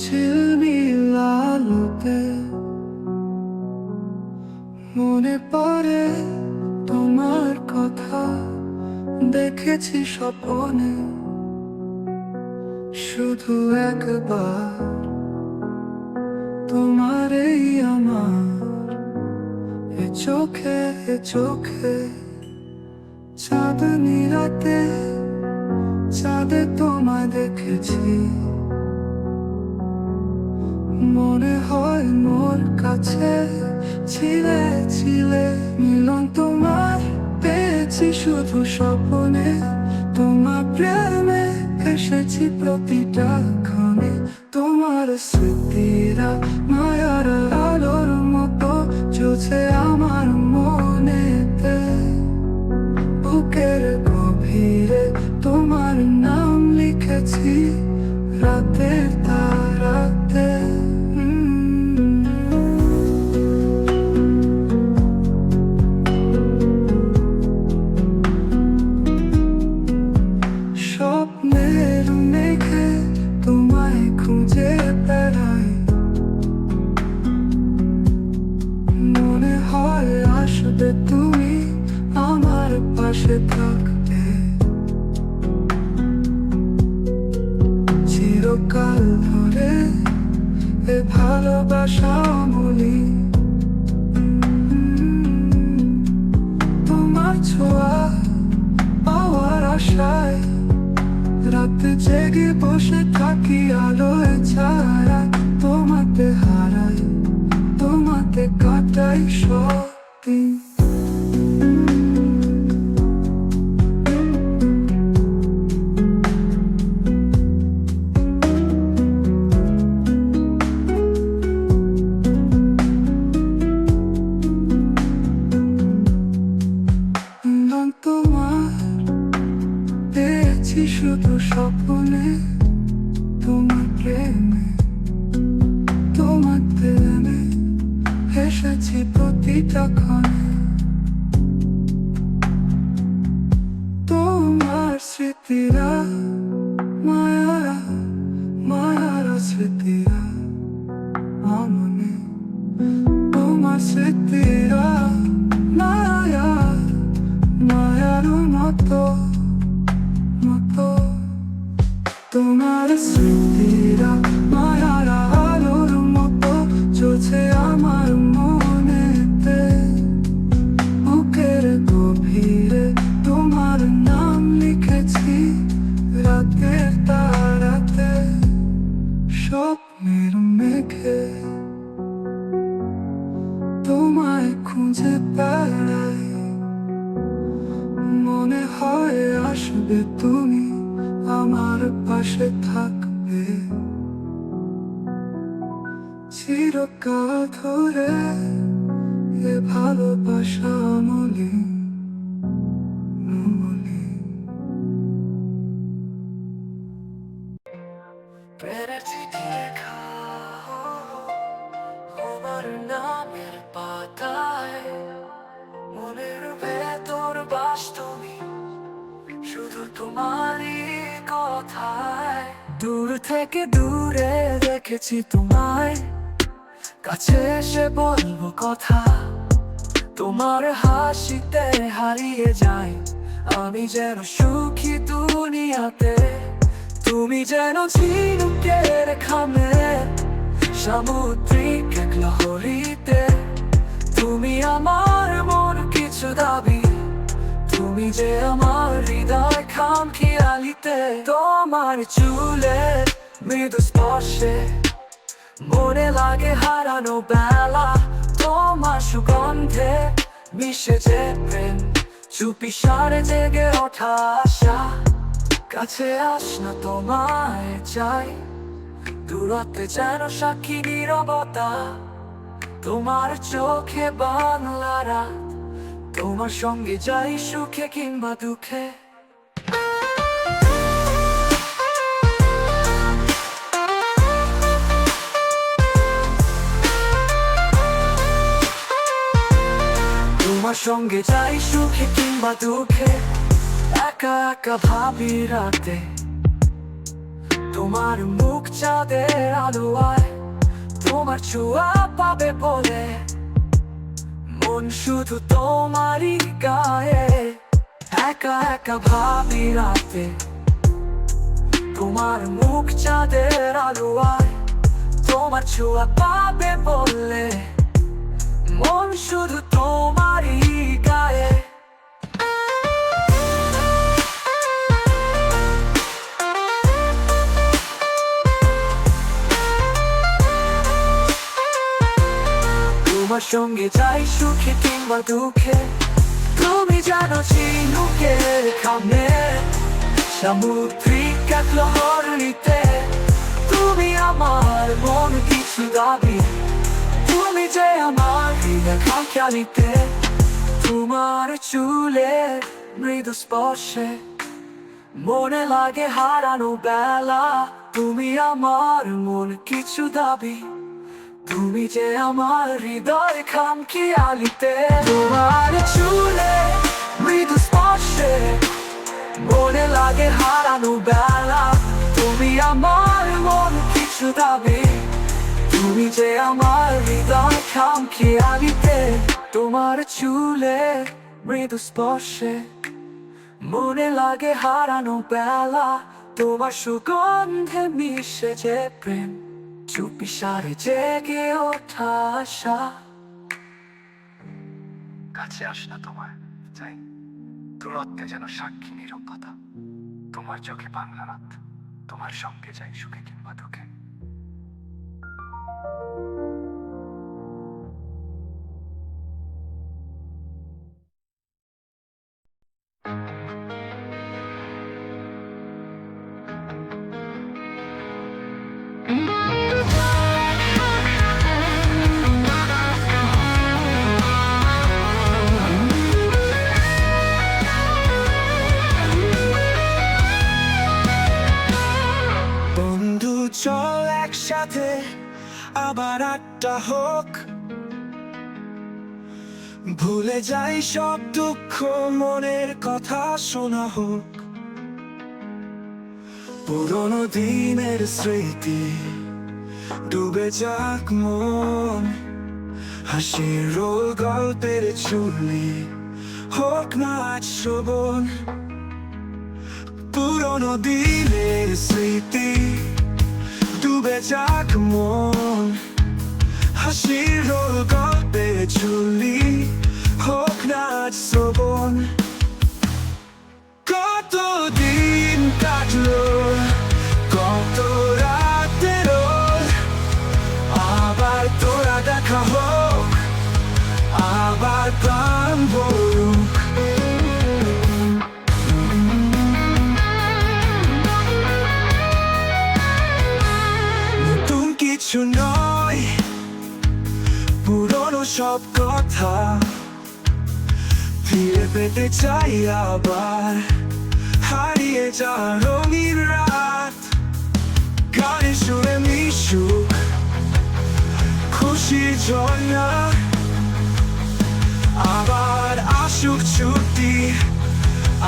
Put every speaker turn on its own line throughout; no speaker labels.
ঝিলমিল মনে পড়ে তোমার কথা, দেখেছি স্বপ্নে শুধু একবার তোমার এই আমার, এ চোখে এ চোখে চাঁদনি রাতে চাঁদে তোমায় দেখেছি। মনে হয় মোর কাছে ছিলে ছিলে। মিলন তোমার পেয়েছি শুধু স্বপ্নে। তোমার প্রেমে এসেছি প্রতিটা ক্ষণে। তোমার স্মৃতিরা মায়ার আলোর মতো চলছে আমার মনেতে। বুকের গভীরে তোমার নাম লিখেছি রাতের চিরকাল ধরে এ ভালোবাসা অমলি তোমার ছোঁয়া আশায় জেগে বসে থাকি আলোয় তোমাতে হারাই তোমাতে কাটাই সত্যি মতো মতো। তোমার স্মৃতিরা মায়ার আলোর মতো চলছে আমার মনেতে। বুকের গভীরে তোমার নাম লিখেছি রাতের তারাতে। স্বপ্নের মেঘে। তুমি আমার পাশে থাকবে চিরকাল ধরে এ ভালোবাসা আমলি প্রেমের চিঠি লেখা তোমার থেকে দূরে দেখেছি তোমায়। কাছে এসে বলব কথা, তোমার হাসিতে হারিয়ে যাই আমি যেন সুখী দুনিয়াতে, তুমি যেন ঝিনুকের খামে সামুদ্রিক এক লহরীতে, তুমি আমার মন কিছু দাবি। তুমি যে আমার হৃদয় খাম খেয়ালিতে, তোমার চুলের মৃদু স্পর্শে মনে লাগে হারানো বেলা। তোমার সুগন্ধে মিশে যে প্রেম। চুপি সারে জেগে ওঠা আশা। কাছে আস না তোমায় চাই। দূরত্বে যেন সাক্ষী নিরবতা। তোমার চোখে বাংলা রাত। তোমার সঙ্গে যাই সুখে কিংবা দুঃখে। তোমার সঙ্গে যাই সুখে কিংবা দুঃখে, একা একা ভাবি রাতে। তোমার মুখ চাঁদের আলোয়, তোমার ছোঁয়া পাবে বলে। মন শুধু তোমারই গায়ে, একা একা ভাবি রাতে। তোমার মুখ চাঁদের আলোয়, তোমার ছোঁয়া পাবে বললে তোমার সঙ্গে যাই সুখে কিংবা দুঃখে, তুমি জানো ঝিনুকের খামে সামুদ্রিক এক লহরিতে তুমি আমার মন কিছু দাবি। তুমি যে আমার হৃদয় খামখেয়ালিতে তোমার চুলে মৃদু স্পর্শে মনে লাগে হারানো বেলা তুমি আমার মন কিছু দাবি তুমি যে আমার হৃদয় খামকি আলিতে তোমার চুলে মৃদু স্পর্শে মনে লাগে হারানো বেলা তুমি আমার মন কিছু দাবি যে আমার হৃদয় খামকি আলিতে, তোমার চুলে মৃদু স্পর্শে। মনে লাগে হারানো বেলা, তোমার সুগন্ধে মিশে যে প্রেম। চুপি সারে জেগে ওঠা আশা। কাছে আস না তোমার চাই দূরত্বে যেন সাক্ষী নিরবতা তোমার চোখে বাংলা রাত, তোমার সঙ্গে যাই সুখে কিংবা দুঃখে।
চল একসাথে, আবার আটটা হোক। ভুলে যাই সব দুঃখ, মনের কথা শোনা হোক। পুরনো দিনের স্মৃতি ডুবে যাক মন। হাসির রোল গল্পের চুলি হোক না আজ শ্রবণ। পুরনো দিনের স্মৃতি ডুবে যাক মন। হাসির গল্পে চুলি হোক নাচ শ্রবণ। নয়, পুরনো সব কথা ফিরে চাই আবার। হারিয়ে যা রঙিন রাত, গানে সুরে মিশুক খুশি ঝর্ণা। আবার আসুক ছুটি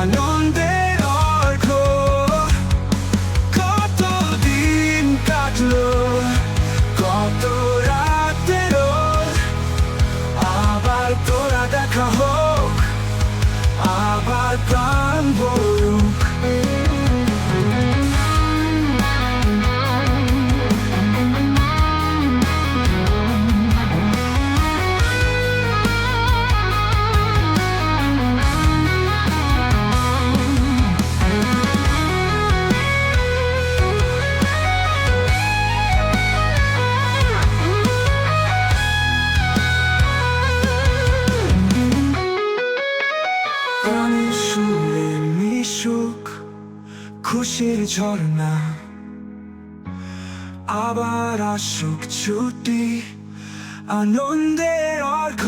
আনন্দের আবার প্রাণ ঝর্ণা আবার আসুক ছুটি আনন্দের অর্ঘ